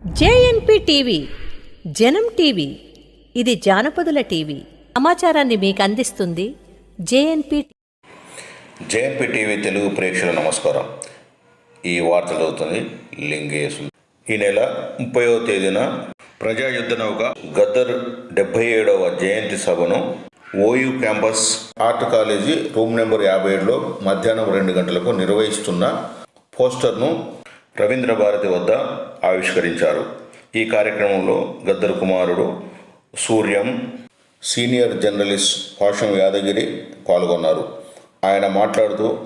JNP TV జనం TV ఇది జానపదుల TV. సమాచారాన్ని మీకు అందిస్తుంది జేఎన్పి జేఎన్పి టీవీ తెలుగు ప్రేక్షకుల నమస్కారం. ఈ వార్త చదువుతుంది లింగేశు. ఈ నెల ముప్పైవ తేదీన ప్రజాయుద్ధ నౌక గద్దర్ డెబ్బై ఏడవ జయంతి సభను OU campus art college room number యాభై ఏడులో మధ్యాహ్నం రెండు గంటలకు నిర్వహిస్తున్న పోస్టర్ను రవీంద్ర భారతి వద్ద ఆవిష్కరించారు. ఈ కార్యక్రమంలో గద్దర్ కుమారుడు సూర్యం సీనియర్ జర్నలిస్ట్ పాషం యాదగిరి పాల్గొన్నారు. ఆయన మాట్లాడుతూ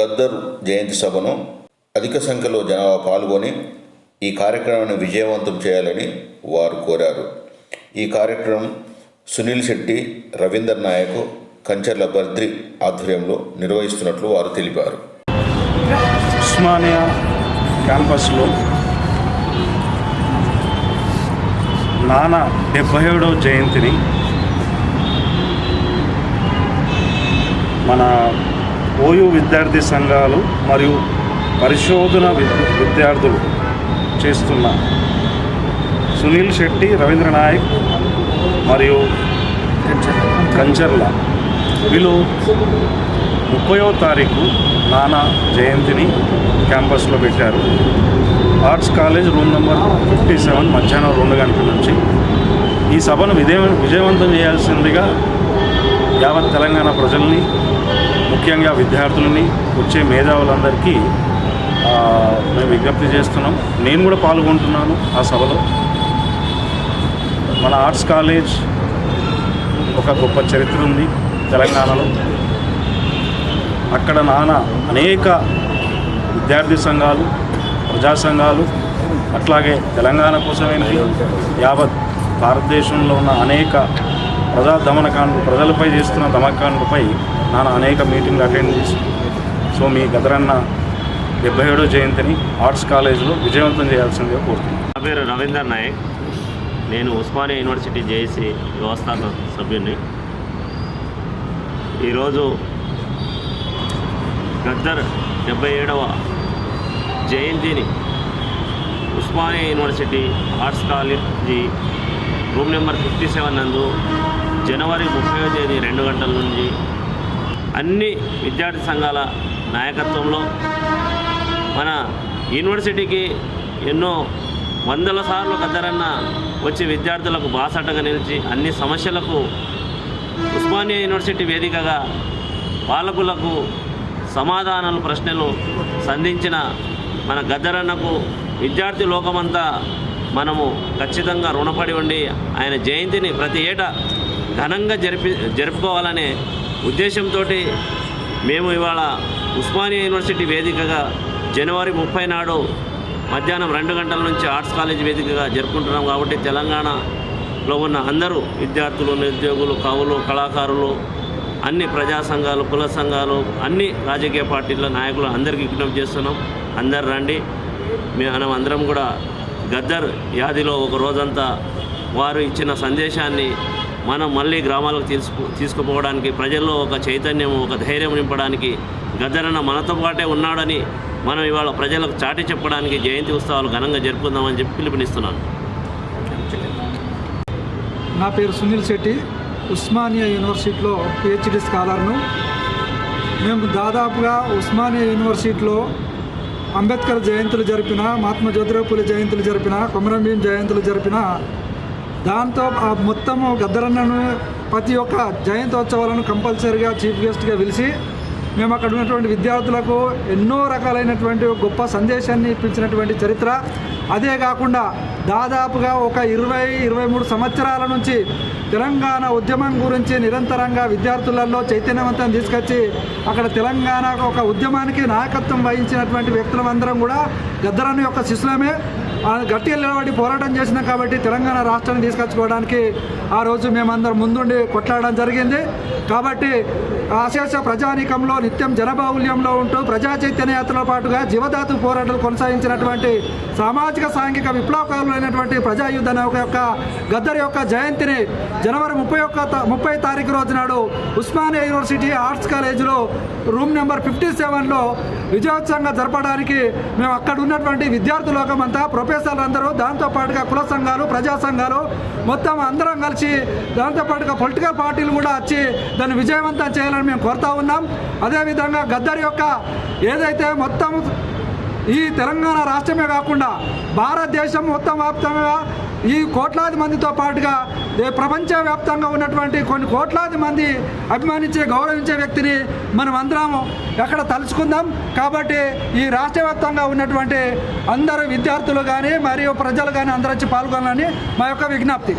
గద్దర్ జయంతి సభను అధిక సంఖ్యలో జనాభా పాల్గొని ఈ కార్యక్రమాన్ని విజయవంతం చేయాలని వారు కోరారు. ఈ కార్యక్రమం సునీల్ శెట్టి రవీందర్ నాయక్ కంచర్ల బర్ద్రి ఆధ్వర్యంలో నిర్వహిస్తున్నట్లు వారు తెలిపారు. ఉస్మానియా క్యాంపస్లో నాన్న డెబ్భై ఏడవ జయంతిని మన ఓయూ విద్యార్థి సంఘాలు మరియు పరిశోధన విద్యార్థులు చేస్తున్న సునీల్ శెట్టి రవీంద్ర నాయక్ మరియు కంచర్ల. వీళ్ళు ముప్పయో తారీఖు నానా జయంతిని క్యాంపస్లో పెట్టారు. Arts college room number fifty seven మధ్యాహ్నం రెండు గంటల నుంచి. ఈ సభను విజయ విజయవంతం చేయాల్సిందిగా యావత్ తెలంగాణ ప్రజల్ని ముఖ్యంగా విద్యార్థులని వచ్చే మేధావులందరికీ మేము విజ్ఞప్తి చేస్తున్నాం. నేను కూడా పాల్గొంటున్నాను ఆ సభలో. మన ఆర్ట్స్ కాలేజ్ ఒక గొప్ప చరిత్ర ఉంది తెలంగాణలో. అక్కడ నాన్న అనేక విద్యార్థి సంఘాలు ప్రజా సంఘాలు అట్లాగే తెలంగాణ కోసమైనది యావత్ భారతదేశంలో ఉన్న అనేక ప్రజా దమనకాండ ప్రజలపై చేస్తున్న దమనకాండపై నాన్న అనేక మీటింగ్లు అటెండ్ చేసి సో మీ గదరన్న డెబ్బై ఏడో జయంతిని ఆర్ట్స్ కాలేజీలో విజయవంతం చేయాల్సిందిగా కోరుతున్నాను. నా పేరు రవీందర్ నాయక్. నేను ఉస్మానియా యూనివర్సిటీ జేఏసీ వ్యవస్థాపక సభ్యుని ఈరోజు గద్దర్ డెబ్బై ఏడవ జయంతిని Osmania university arts college room number fifty seven నందు జనవరి ముప్పై తేదీ రెండు గంటల నుంచి అన్ని విద్యార్థి సంఘాల నాయకత్వంలో మన యూనివర్సిటీకి ఎన్నో వందల సార్లు గద్దరన్న వచ్చి విద్యార్థులకు బాసటగా నిలిచి అన్ని సమస్యలకు ఉస్మానియా యూనివర్సిటీ వేదికగా పాలకులకు సమాధానాలు ప్రశ్నలు సంధించిన మన గద్దరన్నకు విద్యార్థి లోకమంతా మనము ఖచ్చితంగా రుణపడి ఉండి ఆయన జయంతిని ప్రతి ఏటా ఘనంగా జరిపి జరుపుకోవాలనే ఉద్దేశంతో మేము ఇవాళ ఉస్మానియా యూనివర్సిటీ వేదికగా జనవరి ముప్పై నాడు మధ్యాహ్నం రెండు గంటల నుంచి ఆర్ట్స్ కాలేజ్ వేదికగా జరుపుకుంటున్నాం కాబట్టి తెలంగాణలో ఉన్న అందరూ విద్యార్థులు నిరుద్యోగులు కవులు కళాకారులు అన్ని ప్రజా సంఘాలు కుల సంఘాలు అన్ని రాజకీయ పార్టీల నాయకులు అందరికీ విజ్ఞప్తి చేస్తున్నాం. అందరు రండి. మనం అందరం కూడా గద్దర్ యాదిలో ఒక రోజంతా వారు ఇచ్చిన సందేశాన్ని మనం మళ్ళీ గ్రామాలకు తీసుకు తీసుకుపోవడానికి ప్రజల్లో ఒక చైతన్యం ఒక ధైర్యం నింపడానికి గద్దరన్న మనతో పాటే ఉన్నాడని మనం ఇవాళ ప్రజలకు చాటి చెప్పడానికి జయంతి ఉత్సవాలు ఘనంగా జరుపుకుందామని చెప్పి పిలుపునిస్తున్నాను. నా పేరు సునీల్ శెట్టి. ఉస్మానియా యూనివర్సిటీలో పిహెచ్డి స్కాలర్ను. మేము దాదాపుగా ఉస్మానియా యూనివర్సిటీలో అంబేద్కర్ జయంతులు జరిపిన మహాత్మా జ్యోతిరావు పూలే జయంతులు జరిపిన కొమరంభీం జయంతులు జరిపిన దాంతో ఆ మొత్తము గద్దరన్నను ప్రతి ఒక్క జయంతోత్సవాలను కంపల్సరీగా చీఫ్ గెస్ట్గా పిలిచి మేము అక్కడ ఉన్నటువంటి విద్యార్థులకు ఎన్నో రకాలైనటువంటి గొప్ప సందేశాన్ని ఇప్పించినటువంటి చరిత్ర. అదే కాకుండా దాదాపుగా ఒక ఇరవై ఇరవై మూడు సంవత్సరాల నుంచి తెలంగాణ ఉద్యమం గురించి నిరంతరంగా విద్యార్థులలో చైతన్యవంతం తీసుకొచ్చి అక్కడ తెలంగాణ ఒక ఉద్యమానికి నాయకత్వం వహించినటువంటి వ్యక్తులందరం కూడా గద్దరన్న యొక్క శిష్యులమే. గట్టిగా నిలబడి పోరాటం చేసినాం కాబట్టి తెలంగాణ రాష్ట్రాన్ని తీసుకొచ్చుకోవడానికి ఆ రోజు మేమందరం ముందుండి కొట్లాడడం జరిగింది. కాబట్టి ఆశేష ప్రజానీకంలో నిత్యం జనబాహుల్యంలో ఉంటూ ప్రజా చైతన్య యాత్రలో పాటుగా జీవధాతు పోరాటాలు కొనసాగించినటువంటి సామాజిక సాంఘిక విప్లవకారులైనటువంటి ప్రజాయుద్ధ నౌక యొక్క గద్దర్ యొక్క జయంతిని జనవరి ముప్పై ఒక్క ముప్పై తారీఖు రోజు నాడు ఉస్మానియా యూనివర్సిటీ ఆర్ట్స్ కాలేజీలో రూమ్ నెంబర్ ఫిఫ్టీ సెవెన్లో విజయోత్సవంగా జరపడానికి మేము అక్కడ ఉన్నటువంటి విద్యార్థులోకమంతా ప్రొఫెసర్ అంతా అందరూ దాంతోపాటుగా కుల సంఘాలు ప్రజా సంఘాలు మొత్తం అందరం కలిసి దాంతోపాటుగా పొలిటికల్ పార్టీలు కూడా వచ్చి దాన్ని విజయవంతం చేయాలని మేము కోరుతా ఉన్నాం. అదేవిధంగా గద్దర్ యొక్క ఏదైతే మొత్తం ఈ తెలంగాణ రాష్ట్రమే కాకుండా భారతదేశం మొత్తం వ్యాప్తంగా ఈ కోట్లాది మందితో పాటుగా ప్రపంచవ్యాప్తంగా ఉన్నటువంటి కొన్ని కోట్లాది మంది అభిమానించే గౌరవించే వ్యక్తిని మనం అందరం ఎక్కడ తలుచుకుందాం. కాబట్టి ఈ రాష్ట్ర వ్యాప్తంగా ఉన్నటువంటి అందరు విద్యార్థులు కానీ మరియు ప్రజలు కానీ అందరూ వచ్చి పాల్గొనాలని మా యొక్క విజ్ఞప్తి.